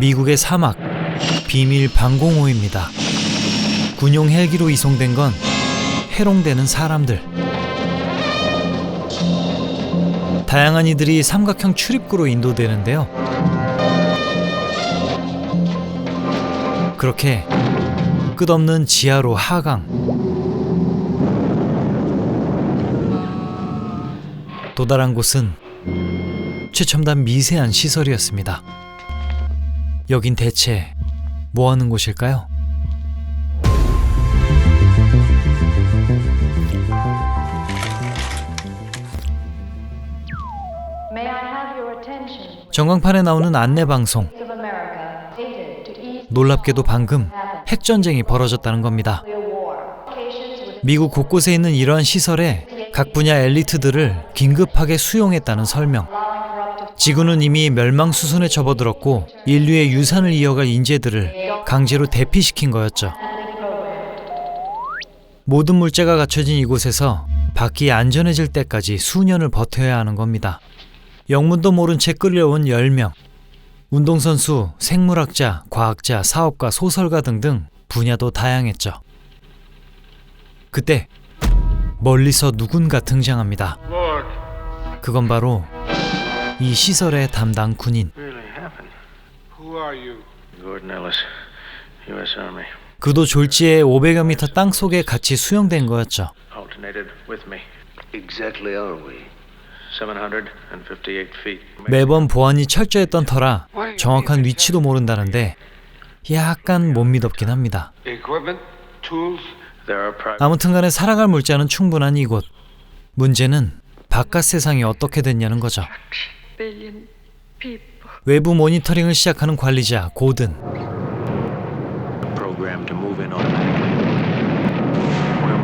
미국의 사막 비밀 방공호입니다. 군용 헬기로 이송된 건 해롱되는 사람들. 다양한 이들이 삼각형 출입구로 인도되는데요. 그렇게 끝없는 지하로 하강. 도달한 곳은 최첨단 미세한 시설이었습니다. 여긴 대체 뭐 하는 곳일까요? 전광판에 나오는 안내 방송. 놀랍게도 방금 핵전쟁이 벌어졌다는 겁니다. 미국 곳곳에 있는 이러한 시설에 각 분야 엘리트들을 긴급하게 수용했다는 설명. 지구는 이미 멸망 수순에 접어들었고 인류의 유산을 이어갈 인재들을 강제로 대피시킨 거였죠. 모든 물자가 갖춰진 이곳에서 밖이 안전해질 때까지 수년을 버텨야 하는 겁니다. 영문도 모른 채 끌려온 10명. 운동선수, 생물학자, 과학자, 사업가, 소설가 등등 분야도 다양했죠. 그때 멀리서 누군가 등장합니다. 그건 바로 이 시설의 담당 군인. 그도 졸지에 500여 미터 땅 속에 같이 수용된 거였죠. Alternated with me. Exactly are we? 758 feet. 매번 보안이 철저했던 터라 정확한 위치도 모른다는데 약간 못 믿었긴 합니다. Equipment, tools. There are private. 아무튼 간에 살아갈 물자는 충분한 이곳. 문제는 바깥 세상이 어떻게 됐냐는 거죠. 외부 모니터링을 시작하는 관리자 고든. program to move in automatically.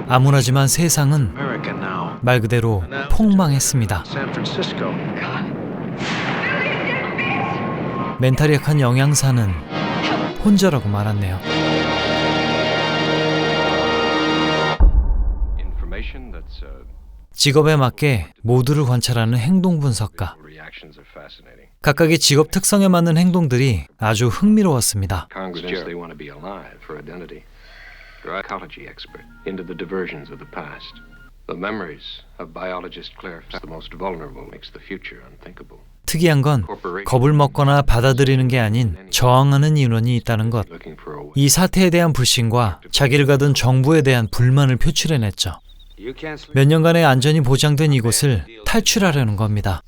암울하지만 세상은. 말 그대로 폭망했습니다. San Francisco. 멘탈이 약한 영양사는 혼자라고 말았네요. Uh, 직업에 맞게 모두를 관찰하는 행동 분석가. 각각의 직업 특성에 맞는 행동들이 아주 흥미로웠습니다. 특이한 건 겁을 먹거나 받아들이는 게 아닌 저항하는 인원이 있다는 것. 이 사태에 대한 불신과 자기를 가둔 정부에 대한 불만을 표출해냈죠. You can't sleep. 몇 년간의 안전이 보장된 이곳을 탈출하려는 겁니다.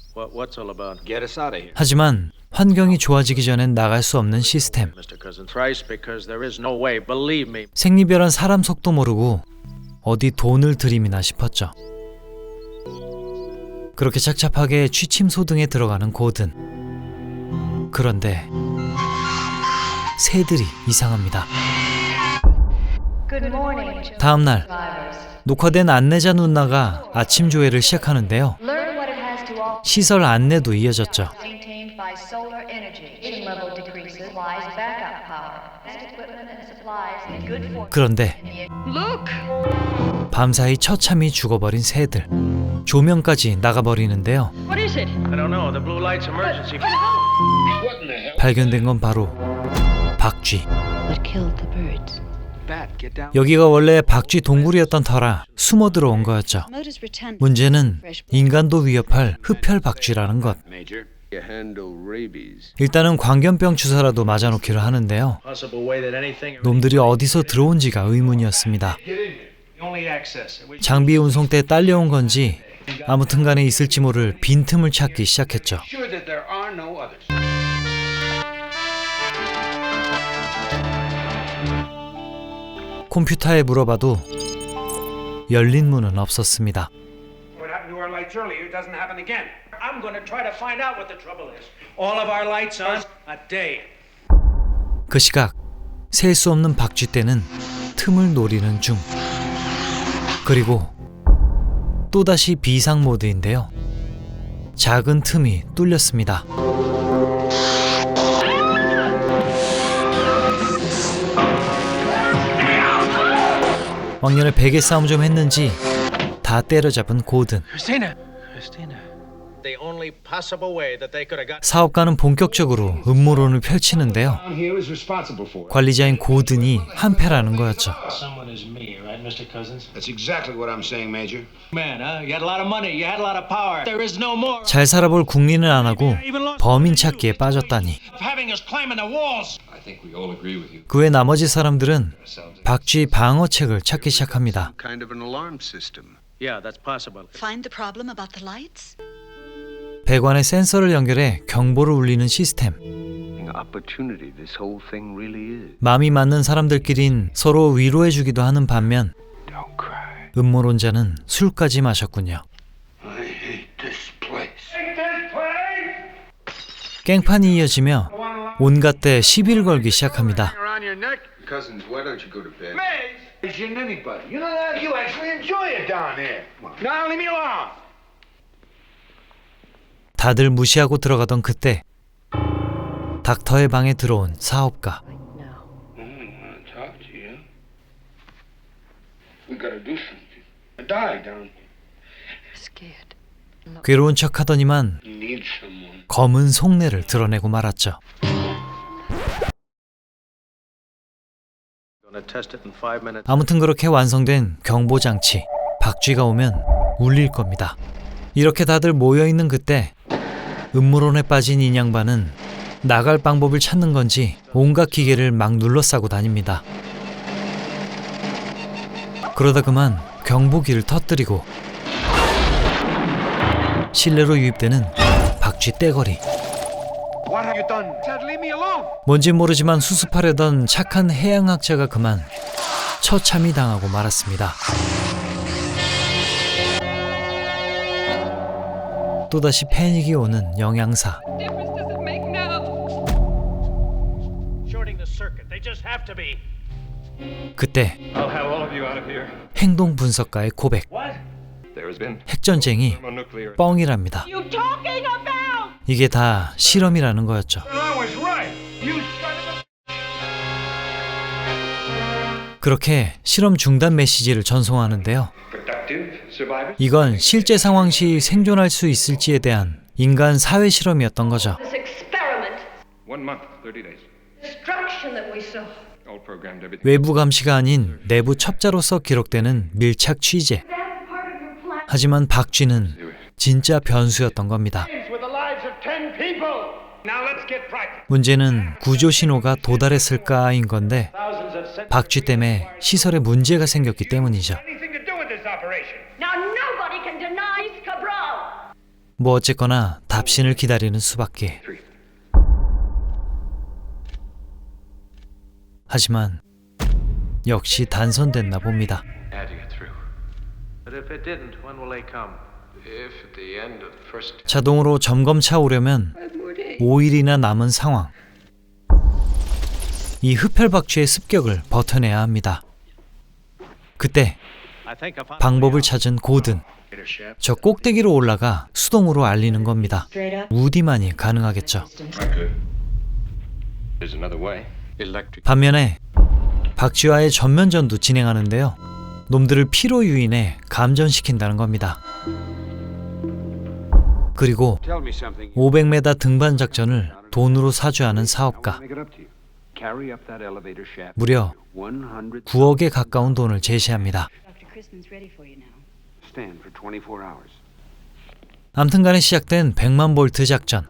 하지만 환경이 좋아지기 전엔 나갈 수 없는 시스템. 생리별한 사람 속도 모르고 어디 돈을 들임이나 싶었죠. 그렇게 착잡하게 취침소 등에 들어가는 고든. 그런데 새들이 이상합니다. Good morning, 다음 날. 녹화된 안내자 누나가 아침 조회를 시작하는데요. 시설 안내도 이어졌죠. 그런데 Look! 밤사이 처참히 죽어버린 새들. 조명까지 나가버리는데요. 발견된 건 바로 박쥐. 여기가 원래 박쥐 동굴이었던 터라 숨어 들어온 거였죠. 문제는 인간도 위협할 흡혈 박쥐라는 것. 일단은 광견병 주사라도 맞아놓기로 하는데요. 놈들이 어디서 들어온지가 의문이었습니다. 장비 운송 때 딸려온 건지 아무튼 간에 있을지 모를 빈틈을 찾기 시작했죠. 컴퓨터에 물어봐도 열린 문은 없었습니다. What happened to our lights earlier doesn't happen again. I'm going to try to find out what the trouble is. All of our lights on a day. 그 시각 셀 수 없는 박쥐 떼는 틈을 노리는 중. 그리고 또다시 비상 모드인데요. 작은 틈이 뚫렸습니다. 왕년에 베개 싸움 좀 했는지 다 때려잡은 고든. Christina. Christina. The only possible way that they could have got 사업가는 본격적으로 음모론을 펼치는데요. 관리자인 고든이 한패라는 거였죠. Is me, right, Mr. Cousins? That's exactly what I'm saying, Major. Man, huh? You had a lot of money, you had a lot of power. There is no more. 잘 살아볼 국리는 안 하고 범인 찾기에 빠졌다니. Having us climbing the walls. I think we all agree with you. 그 외 나머지 사람들은 박쥐 방어책을 찾기 시작합니다. Kind of an alarm system. Yeah, that's possible. Find the problem about the lights? 배관에 센서를 연결해 경보를 울리는 시스템. Opportunity this whole thing really is. 마음이 맞는 사람들끼린 서로 위로해주기도 하는 반면. 음모론자는 술까지 마셨군요. I hate this place. 깽판이 이어지며 온갖 데 시비를 걸기 시작합니다. Around your neck. Cousins, why don't you go to bed? Isn't anybody? You know that? You actually enjoy it down there. Now leave me alone. 다들 무시하고 들어가던 그때 닥터의 방에 들어온 사업가. 괴로운 척하더니만. 검은 속내를 드러내고 말았죠. 아무튼 그렇게 완성된 경보 장치. 박쥐가 오면 울릴 겁니다. 이렇게 다들 모여 있는 그때 음모론에 빠진 인양반은 나갈 방법을 찾는 건지 온갖 기계를 막 눌러싸고 다닙니다. 그러다 그만 경보기를 터뜨리고 실내로 유입되는 박쥐 떼거리. 뭔지 모르지만 수습하려던 착한 해양학자가 그만 처참히 당하고 말았습니다. 또다시 패닉이 오는 영양사. Here. 행동 분석가의 고백. What? There has been 핵전쟁이. 뻥이랍니다. You talking about? 이게 다 실험이라는 거였죠. I was right. You son of a... 그렇게 실험 중단 메시지를 전송하는데요. 이건 실제 상황 시 생존할 수 있을지에 대한 인간 사회 실험이었던 거죠. This experiment, One month, 30 days. destruction that we saw. All programmed, everything. 외부 감시가 아닌 내부 첩자로서 기록되는 밀착 취재. 하지만 박쥐는 진짜 변수였던 겁니다. 문제는 구조 신호가 도달했을까인 건데 박쥐 때문에 시설에 문제가 생겼기 때문이죠. 뭐 어쨌거나 답신을 기다리는 수밖에. 하지만 역시 단선됐나 봅니다. 자동으로 점검차 오려면 5일이나 남은 상황. 이 흡혈박쥐의 습격을 버텨내야 합니다. 그때 방법을 찾은 고든. 저 꼭대기로 올라가 수동으로 알리는 겁니다. 우디만이 가능하겠죠. 반면에 박쥐와의 전면전도 진행하는데요. 놈들을 피로 유인해 감전시킨다는 겁니다. 그리고 Tell me something. 500m 등반 작전을 돈으로 사주하는 사업가. 무려 100 9억에 가까운 돈을 제시합니다. Dr. Crispin's ready for you now. stand for 24 hours. 암튼간에 시작된 100만 볼트 작전.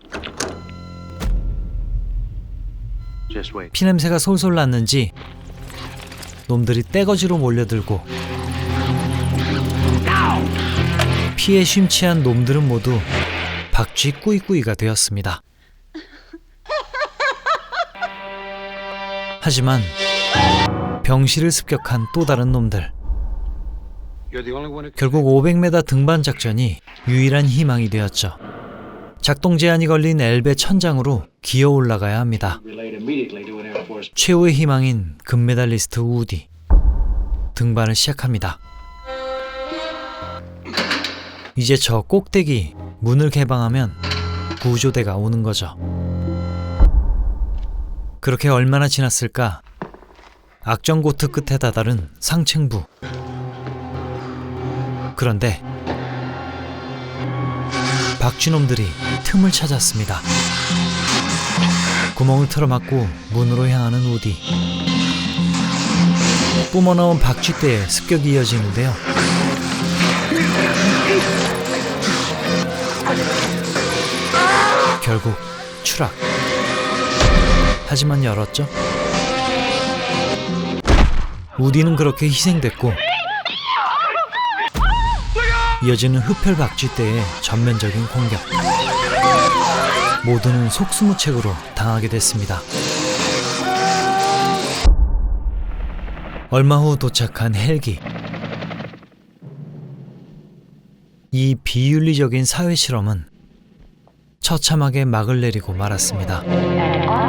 피냄새가 솔솔 났는지 놈들이 떼거지로 몰려들고 피에 심취한 놈들은 모두 박쥐 꾸이꾸이가 되었습니다. 하지만 병실을 습격한 또 다른 놈들 결국 500m 등반 작전이 유일한 희망이 되었죠. 작동 제한이 걸린 엘베 천장으로 기어 올라가야 합니다. 최후의 희망인 금메달리스트 우디 등반을 시작합니다. 이제 저 꼭대기 문을 개방하면 구조대가 오는 거죠. 그렇게 얼마나 지났을까? 악정고트 끝에 다다른 상층부. 박쥐놈들이 틈을 찾았습니다. 구멍을 틀어막고 문으로 향하는 우디. 뿜어나온 박쥐떼에 습격이 이어지는데요. 결국 추락. 하지만 열었죠. 우디는 그렇게 희생됐고 이어지는 흡혈 박쥐떼의 전면적인 공격. 모두는 속수무책으로 당하게 됐습니다. 얼마 후 도착한 헬기. 이 비윤리적인 사회 실험은 처참하게 막을 내리고 말았습니다.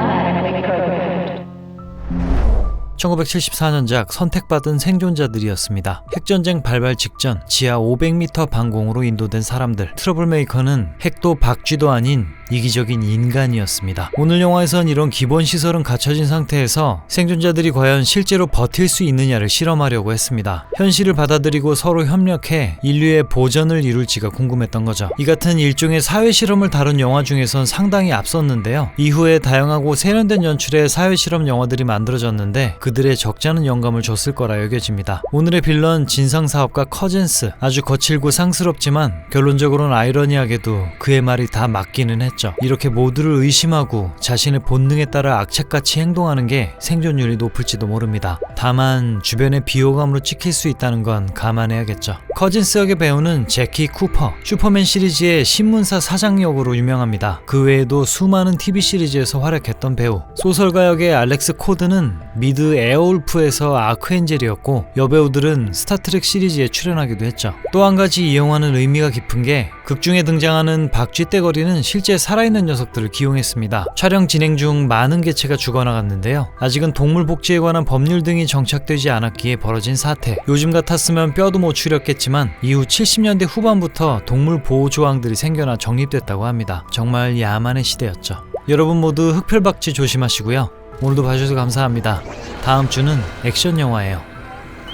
1974년작 선택받은 생존자들이었습니다. 핵전쟁 발발 직전 지하 500m 방공으로 인도된 사람들. 트러블메이커는 핵도 박쥐도 아닌 이기적인 인간이었습니다. 오늘 영화에선 이런 기본 시설은 갖춰진 상태에서 생존자들이 과연 실제로 버틸 수 있느냐를 실험하려고 했습니다. 현실을 받아들이고 서로 협력해 인류의 보전을 이룰지가 궁금했던 거죠. 이 같은 일종의 사회 실험을 다룬 영화 중에선 상당히 앞섰는데요. 이후에 다양하고 세련된 연출의 사회 실험 영화들이 만들어졌는데 그들의 적잖은 영감을 줬을 거라 여겨집니다. 오늘의 빌런 진상 사업가 커젠스 아주 거칠고 상스럽지만 결론적으로는 아이러니하게도 그의 말이 다 맞기는 했죠. 이렇게 모두를 의심하고 자신의 본능에 따라 악착같이 행동하는 게 생존율이 높을지도 모릅니다. 다만 주변의 비호감으로 찍힐 수 있다는 건 감안해야겠죠. 커진스 역의 배우는 제키 쿠퍼, 슈퍼맨 시리즈의 신문사 사장 역으로 유명합니다. 그 외에도 수많은 TV 시리즈에서 활약했던 배우. 소설가 역의 알렉스 코드는 미드 에어울프에서 아크엔젤이었고 여배우들은 스타트렉 시리즈에 출연하기도 했죠. 또 한 가지 이 영화는 의미가 깊은 게 극중에 등장하는 박쥐떼거리는 실제 살아있는 녀석들을 기용했습니다. 촬영 진행 중 많은 개체가 죽어나갔는데요. 아직은 동물 복지에 관한 법률 등이 정착되지 않았기에 벌어진 사태. 요즘 같았으면 뼈도 못 추렸겠지만 이후 70년대 후반부터 동물 보호 조항들이 생겨나 정립됐다고 합니다. 정말 야만의 시대였죠. 여러분 모두 흑필박쥐 조심하시고요. 오늘도 봐주셔서 감사합니다. 다음 주는 액션 영화예요.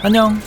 안녕!